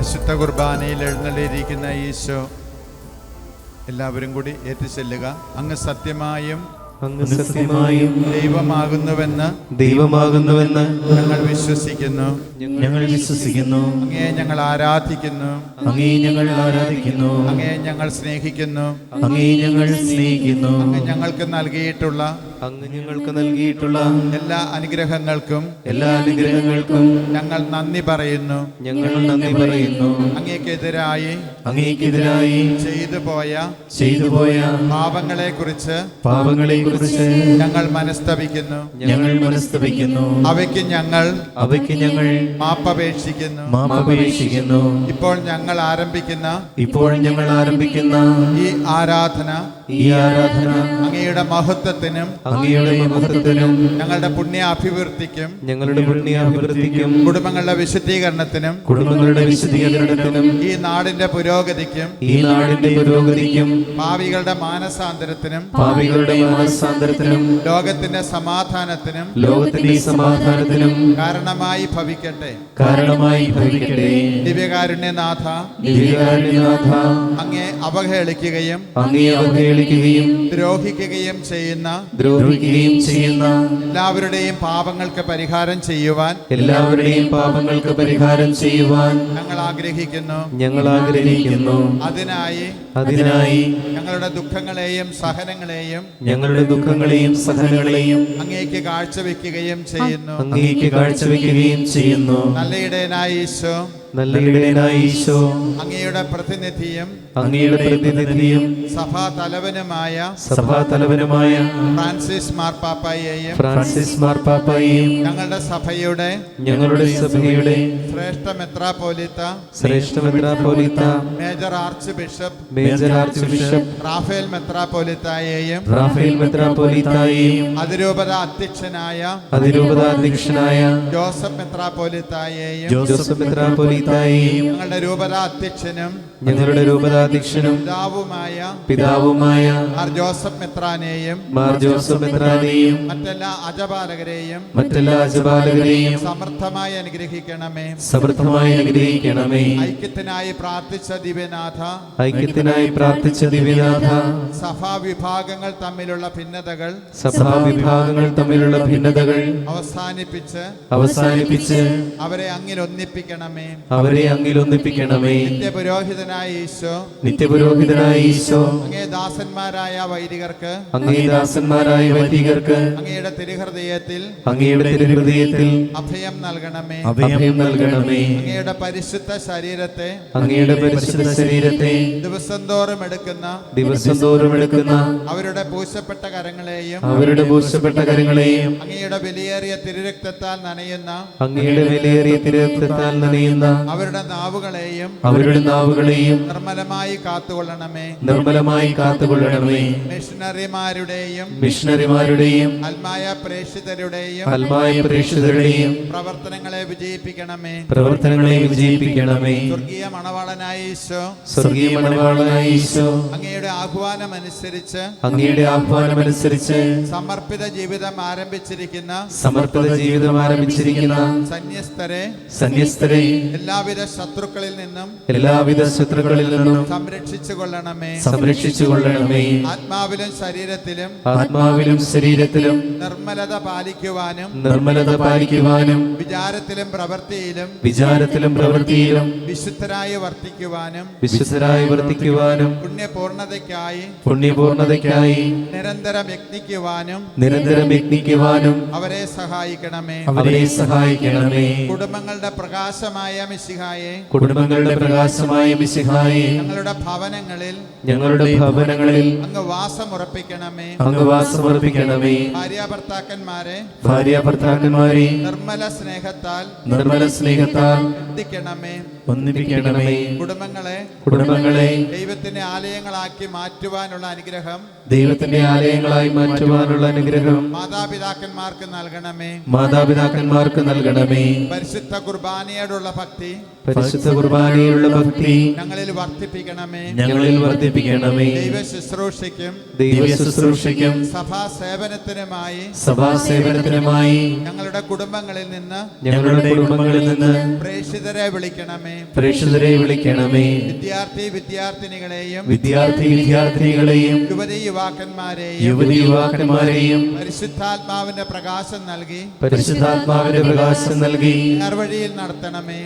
പരിശുദ്ധ കുർബാനയിൽ എഴുന്നള്ളിയിരിക്കുന്ന ഈശോ എല്ലാവരും കൂടി ഏറ്റുചെല്ലുക അങ്ങ് സത്യമായും അങ്ങ് സത്യമായും ദൈവമാകുന്നുവെന്ന് ദൈവമാകുന്നുവെന്ന് ഞങ്ങൾ വിശ്വസിക്കുന്നു. ഞങ്ങൾ വിശ്വസിക്കുന്നു. അങ്ങേ ഞങ്ങൾ ആരാധിക്കുന്നു. അങ്ങേ ഞങ്ങൾ ആരാധിക്കുന്നു. അങ്ങേ ഞങ്ങൾ സ്നേഹിക്കുന്നു. അങ്ങേ ഞങ്ങൾ സ്നേഹിക്കുന്നു. അങ്ങ് ഞങ്ങൾക്ക് നൽകിയിട്ടുള്ള അങ്ങ് ഞങ്ങൾക്ക് നൽകിയിട്ടുള്ള എല്ലാ അനുഗ്രഹങ്ങൾക്കും എല്ലാ അനുഗ്രഹങ്ങൾക്കും ഞങ്ങൾ നന്ദി പറയുന്നു. ഞങ്ങൾ നന്ദി പറയുന്നു. അങ്ങേക്കെതിരായി അങ്ങേക്കെതിരായി ചെയ്തു പോയ ചെയ്തു പോയ പാപങ്ങളെ കുറിച്ച് പാപങ്ങളെ കുറിച്ച് ഞങ്ങൾ മനസ്തപിക്കുന്നു. ഞങ്ങൾ മനസ്തപിക്കുന്നു. അവയ്ക്ക് ഞങ്ങൾ അവയ്ക്ക് ഞങ്ങൾ മാപ്പപേക്ഷിക്കുന്നു. മാപ്പപേക്ഷിക്കുന്നു. ഇപ്പോൾ ഞങ്ങൾ ആരംഭിക്കുന്ന ഇപ്പോൾ ഞങ്ങൾ ആരംഭിക്കുന്ന ഈ ആരാധന ഈ ആരാധന അങ്ങയുടെ മഹത്വത്തിനും അങ്ങയുടെ മഹത്വത്തിനും ഞങ്ങളുടെ പുണ്യ അഭിവൃദ്ധിക്കും ഞങ്ങളുടെ പുണ്യാഭിവൃദ്ധിക്കും കുടുംബങ്ങളുടെ വിശുദ്ധീകരണത്തിനും കുടുംബങ്ങളുടെ വിശദീകരണത്തിനും ഈ നാടിന്റെ പുരോഗതിക്കും ഈ നാടിന്റെ പുരോഗതിക്കും ഭാവികളുടെ മാനസാന്തരത്തിനും ഭാവികളുടെ മാനസാന്തരത്തിനും ലോകത്തിന്റെ സമാധാനത്തിനും ലോകത്തിന്റെ സമാധാനത്തിനും കാരണമായി ഭവിക്കട്ടെ. കാരണമായി ഭവിക്കട്ടെ. ദിവ്യകാരുണ്യനാഥ അങ്ങേ അവഹേളിക്കുകയും അങ്ങേ അവഹേളിക്കുകയും ദ്രോഹിക്കുകയും ചെയ്യുന്ന ദ്രോഹിക്കുകയും ചെയ്യുന്ന എല്ലാവരുടെയും പാപങ്ങൾക്ക് പരിഹാരം ചെയ്യുവാൻ എല്ലാവരുടെയും പാപങ്ങൾക്ക് പരിഹാരം ചെയ്യുവാൻ ഞങ്ങൾ ആഗ്രഹിക്കുന്നു. ഞങ്ങൾ ആഗ്രഹിക്കുന്നു. അതിനായി അതിനായി ഞങ്ങളുടെ ദുഃഖങ്ങളെയും സഹനങ്ങളെയും ഞങ്ങളുടെ ദുഃഖങ്ങളെയും സഹനങ്ങളെയും അങ്ങേക്ക് കാഴ്ചവെക്കുകയും ചെയ്യുന്നു. അങ്ങേക്ക് കാഴ്ചവെക്കുകയും ചെയ്യുന്നു. നല്ല ഇടയനായ ഈശോ. നല്ല ഇടയനായ ഈശോ. അങ്ങയുടെ പ്രതിനിധിയും അങ്ങയുടെ പ്രതിനിധിയും സഭാ തലവനുമായ സഭാ തലവനുമായ ഫ്രാൻസിസ് മാർപ്പാപ്പയെയും ഫ്രാൻസിസ് മാർപ്പാപ്പയെയും ഞങ്ങളുടെ സഭയുടെ ഞങ്ങളുടെ സഭയുടെ ശ്രേഷ്ഠ മെത്രാപോലിത്ത ശ്രേഷ്ഠ മെത്രാപോലിത്ത major archbishop major archbishop Raphael മെത്രാപോലിത്തായെയും Rafale മെത്രാപോലിത്തായെയും അതിരൂപത അധ്യക്ഷനായ അതിരൂപതാധ്യക്ഷനായ ജോസഫ് മെത്രാപോലിത്തായെയും ജോസഫ് മെത്രാപ്പോലിത്തായെയും ഞങ്ങളുടെ രൂപത അധ്യക്ഷനും ഞങ്ങളുടെ രൂപതാധ്യക്ഷനും പിതാവുമായ പിതാവുമായ മാർ ജോസഫ് മെത്രാനെയും മാർ ജോസഫ് മെത്രാനെയും മറ്റെല്ലാ അജപാലകരെയും മറ്റെല്ലാ അജപാലകരെയും സമർത്ഥമായി അനുഗ്രഹിക്കണമേ. സമൃദ്ധമായി അനുഗ്രഹിക്കണമേ. ഐക്യത്തിനായി പ്രാർത്ഥിച്ച ദിവ്യനാഥ ഐക്യത്തിനായി പ്രാർത്ഥിച്ച ദിവ്യനാഥ സഭാ വിഭാഗങ്ങൾ തമ്മിലുള്ള ഭിന്നതകൾ സഭാ വിഭാഗങ്ങൾ തമ്മിലുള്ള ഭിന്നതകൾ അവസാനിപ്പിച്ച് അവസാനിപ്പിച്ച് അവരെ അങ്ങിൽ ഒന്നിപ്പിക്കണമേ. അവരെ അങ്ങിലൊന്നിപ്പിക്കണമേ നിത്യപുരോഹിതനായ ഈശോ. നിത്യപുരോഹിതനായ ഈശോ. അങ്ങേ ദാസന്മാരായ വൈദികർക്ക്. അങ്ങേ ദാസന്മാരായ വൈദികർക്ക്. അങ്ങയുടെ തിരുഹൃദയത്തിൽ അങ്ങയുടെ തിരുഹൃദയത്തിൽ അഭയം നൽകണമേ. അഭയം നൽകണമേ. അങ്ങയുടെ പരിശുദ്ധ ശരീരത്തെ അങ്ങയുടെ പരിശുദ്ധ ശരീരത്തെ ദിവസം തോറും എടുക്കുന്ന ദിവസം തോറും എടുക്കുന്ന അവരുടെ പൂശപ്പെട്ട കരങ്ങളെയും അവരുടെ പൂശപ്പെട്ട കരങ്ങളെയും അങ്ങയുടെ വിലയേറിയ തിരുരക്തത്താൽ നനയുന്ന അങ്ങയുടെ വിലയേറിയ തിരുരക്തത്താൽ നനയുന്ന അവരുടെ നാവുകളെയും അവരുടെ നാവുകളെയും നിർമ്മലമായി കാത്തുകൊള്ളണമേ. നിർമ്മലമായി കാത്തുകൊള്ളണമേ. മിഷണറിമാരുടെയും മിഷണറിമാരുടെയും അൽമായ പ്രേക്ഷിതരുടെയും അൽമായ പ്രേക്ഷിതരുടെയും പ്രവർത്തനങ്ങളെ വിജയിപ്പിക്കണമേ. പ്രവർത്തനങ്ങളെ വിജയിപ്പിക്കണമേ. സ്വർഗീയ മണവാളനായ ഈശോ സ്വർഗീയ മണവാളനായ ഈശോ അങ്ങയുടെ ആഹ്വാനം അനുസരിച്ച് അങ്ങയുടെ ആഹ്വാനം അനുസരിച്ച് സമർപ്പിത ജീവിതം ആരംഭിച്ചിരിക്കുന്ന സമർപ്പിത ജീവിതം ആരംഭിച്ചിരിക്കുന്ന സന്യസ്തരെ സന്യസ്തരെ എല്ലാവിധ ശത്രുക്കളിൽ നിന്നും എല്ലാവിധ ശത്രുക്കളിൽ നിന്നും സംരക്ഷിച്ചു കൊള്ളണമേ സംരക്ഷിച്ചു കൊള്ളണമേ ആത്മാവിലും ശരീരത്തിലും ആത്മാവിലും ശരീരത്തിലും നിർമ്മലത പാലിക്കുവാനും നിർമ്മലത പാലിക്കുവാനും വിചാരത്തിലും പ്രവൃത്തിയിലും വിചാരത്തിലും പ്രവൃത്തിയിലും വിശുദ്ധരായി വർത്തിക്കുവാനും വിശുദ്ധരായി വർത്തിക്കുവാനും പുണ്യപൂർണതയ്ക്കായി പുണ്യപൂർണതയ്ക്കായി നിരന്തരം യജ്ഞിക്കുവാനും നിരന്തരം യജ്ഞിക്കുവാനും അവരെ സഹായിക്കണമേ. അവരെ സഹായിക്കണമേ. കുടുംബങ്ങളുടെ പ്രകാശമായ കുടുംബങ്ങളുടെ പ്രകാശമായ മിശിഹായെ ഞങ്ങളുടെ ഭവനങ്ങളിൽ ഞങ്ങളുടെ ഭവനങ്ങളിൽ അങ്ങ് വാസമുറപ്പിക്കണമേ. അങ്ങ് വാസമുറപ്പിക്കണമേ. ഭാര്യ ഭർത്താക്കന്മാരെ ഭാര്യ ഭർത്താക്കന്മാരെ നിർമ്മല സ്നേഹത്താൽ നിർമ്മല സ്നേഹത്താൽ ബന്ധിക്കണമേ ഒന്നിപ്പിക്കണമേ. കുടുംബങ്ങളെ കുടുംബങ്ങളെ ദൈവത്തിന്റെ ആലയങ്ങളാക്കി മാറ്റുവാനുള്ള അനുഗ്രഹം. ദൈവത്തിന്റെ ആലയങ്ങളായി മാറ്റുവാനുള്ള അനുഗ്രഹം. മാതാപിതാക്കന്മാർക്ക് നൽകണമേ. മാതാപിതാക്കന്മാർക്ക് നൽകണമേ. പരിശുദ്ധ കുർബാനയോടുള്ള ഭക്തി. പരിശുദ്ധ കുർബാനയിലുള്ള ഭക്തി ഞങ്ങളിൽ വർദ്ധിപ്പിക്കണമേ. ഞങ്ങളിൽ വർദ്ധിപ്പിക്കണമേ. ദൈവ ശുശ്രൂഷയ്ക്കും ദൈവ ശുശ്രൂഷയ്ക്കും സഭാ സേവനത്തിനുമായി സഭാ സേവനത്തിനുമായി ഞങ്ങളുടെ കുടുംബങ്ങളിൽ നിന്ന് ഞങ്ങളുടെ കുടുംബങ്ങളിൽ നിന്ന് പ്രേക്ഷിതരെ വിളിക്കണമേ. പ്രേക്ഷിതരെ വിളിക്കണമേ. വിദ്യാർത്ഥി വിദ്യാർത്ഥിനികളെയും വിദ്യാർത്ഥി വിദ്യാർത്ഥിനികളെയും യുവതി യുവാക്കന്മാരെയും യുവതി യുവാക്കന്മാരെയും പരിശുദ്ധാത്മാവിന്റെ പ്രകാശം നൽകി പരിശുദ്ധാത്മാവിന്റെ പ്രകാശം നൽകി നേർവഴിയിൽ നടത്തണമേ.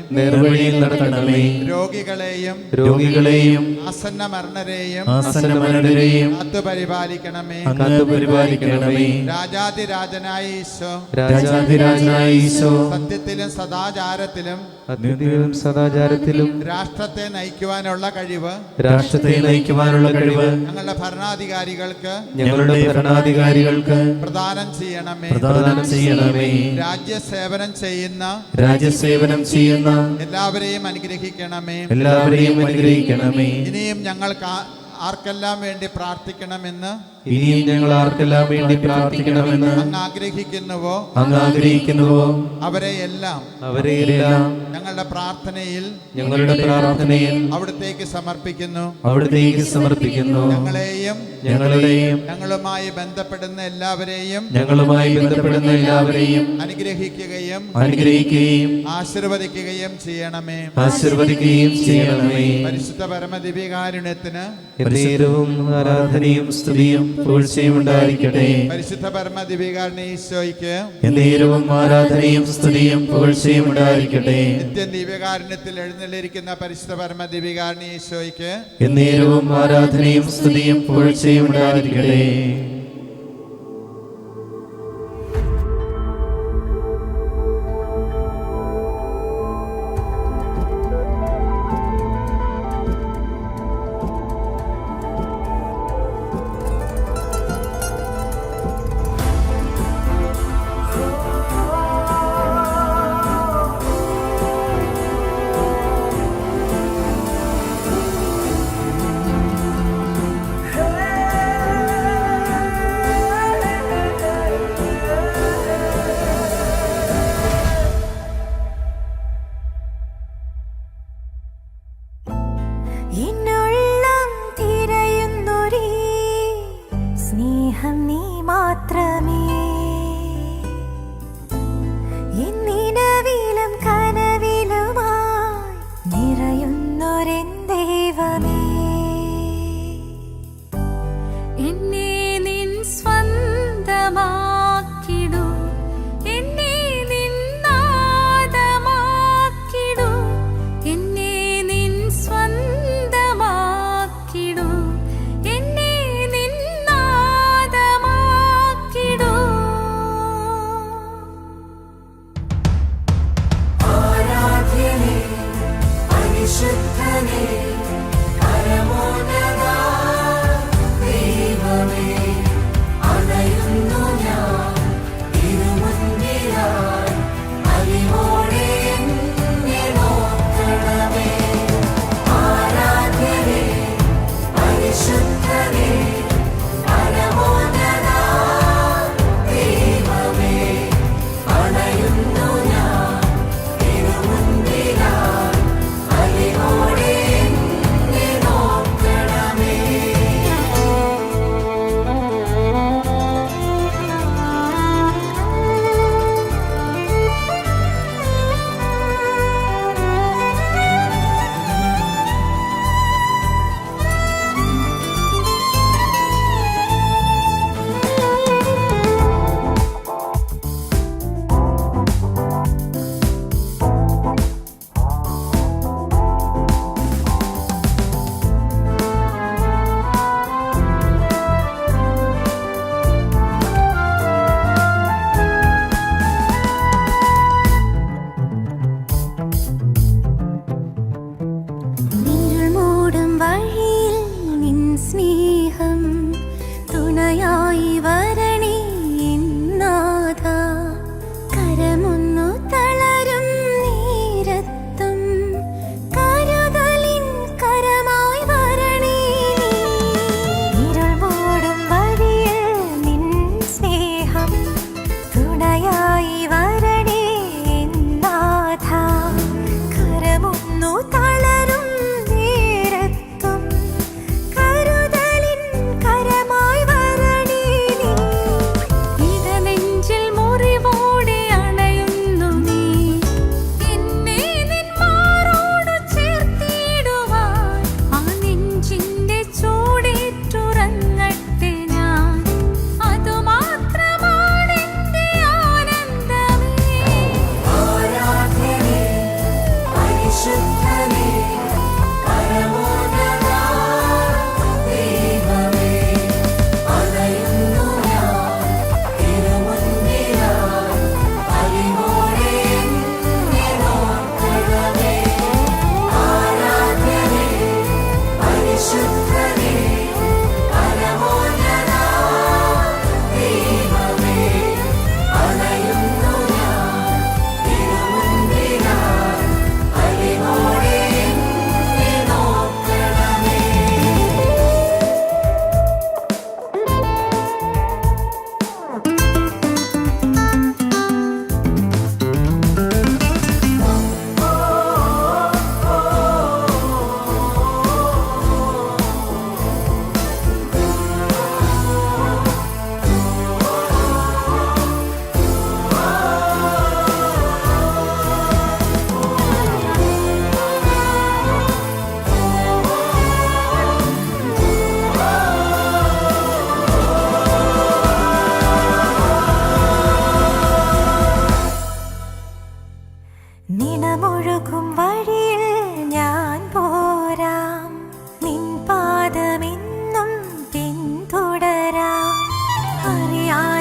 നേർവഴിയിൽ നടത്തണമേ. രോഗികളെയും രോഗികളെയും ആസന്ന മരണരെയും ആസന്നമനരെയും അത് പരിപാലിക്കണമേ അത് പരിപാലിക്കണമേ രാജാതിരാജനായ ഈശോ. രാജാധിരാജനായ ഈശോ. സത്യത്തിലും സദാചാരത്തിലും അദ്വിതീയവും സദാചാരത്തിലും. രാഷ്ട്രത്തെ നയിക്കുവാനുള്ള കഴിവ്. രാഷ്ട്രത്തെ നയിക്കുവാനുള്ള കഴിവ്. ഞങ്ങളുടെ ഭരണാധികാരികൾക്ക് ഞങ്ങളുടെ ഭരണാധികാരികൾക്ക് പ്രദാനം ചെയ്യണമേ. പ്രദാനം ചെയ്യണമേ. രാജ്യസേവനം ചെയ്യുന്ന രാജ്യസേവനം ചെയ്യുന്ന എല്ലാവരെയും അനുഗ്രഹിക്കണമേ. എല്ലാവരെയും അനുഗ്രഹിക്കണമേ. ഇനിയും ഞങ്ങൾക്ക് ആർക്കെല്ലാം വേണ്ടി പ്രാർത്ഥിക്കണമെന്ന് ഇനിയും ഞങ്ങൾ ആർക്കെല്ലാം വേണ്ടി പ്രാർത്ഥിക്കണമെന്ന് അങ്ങ് ആഗ്രഹിക്കുന്നുവോ അങ്ങ് ആഗ്രഹിക്കുന്നുവോ? അവരെ എല്ലാം അവരെ എല്ലാം ഞങ്ങളുടെ പ്രാർത്ഥനയിൽ ഞങ്ങളുടെ പ്രാർത്ഥനയിൽ അവിടത്തേക്ക് സമർപ്പിക്കുന്നു. അവിടത്തേക്ക് സമർപ്പിക്കുന്നു. ഞങ്ങളെയും ഞങ്ങളുടെയും ഞങ്ങളുമായി ബന്ധപ്പെടുന്ന എല്ലാവരെയും ഞങ്ങളുമായി ബന്ധപ്പെടുന്ന എല്ലാവരെയും അനുഗ്രഹിക്കുകയും അനുഗ്രഹിക്കുകയും ആശീർവദിക്കുകയും ചെയ്യണമേ. ആശീർവദിക്കുകയും ചെയ്യണമേ. പരിശുദ്ധ പരമദിവ്യകാരുണ്യത്തിന് ആരാധനയും സ്തുതിയും പുകഴ്ചയും പരിശുദ്ധ പരമദിവികാരുണ്യ ഈശോയ്ക്ക് എന്നേരവും ആരാധനയും സ്തുതിയും പുകഴ്ചയും ഉണ്ടായിരിക്കട്ടെ നിത്യം എഴുന്നള്ളിരിക്കുന്ന പരിശുദ്ധ പരമദിവികാരുണ്യ ഈശോയ്ക്ക് എന്നേരവും ആരാധനയും സ്തുതിയും പുകഴ്ചയും ഉണ്ടായിരിക്കട്ടെ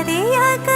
的爱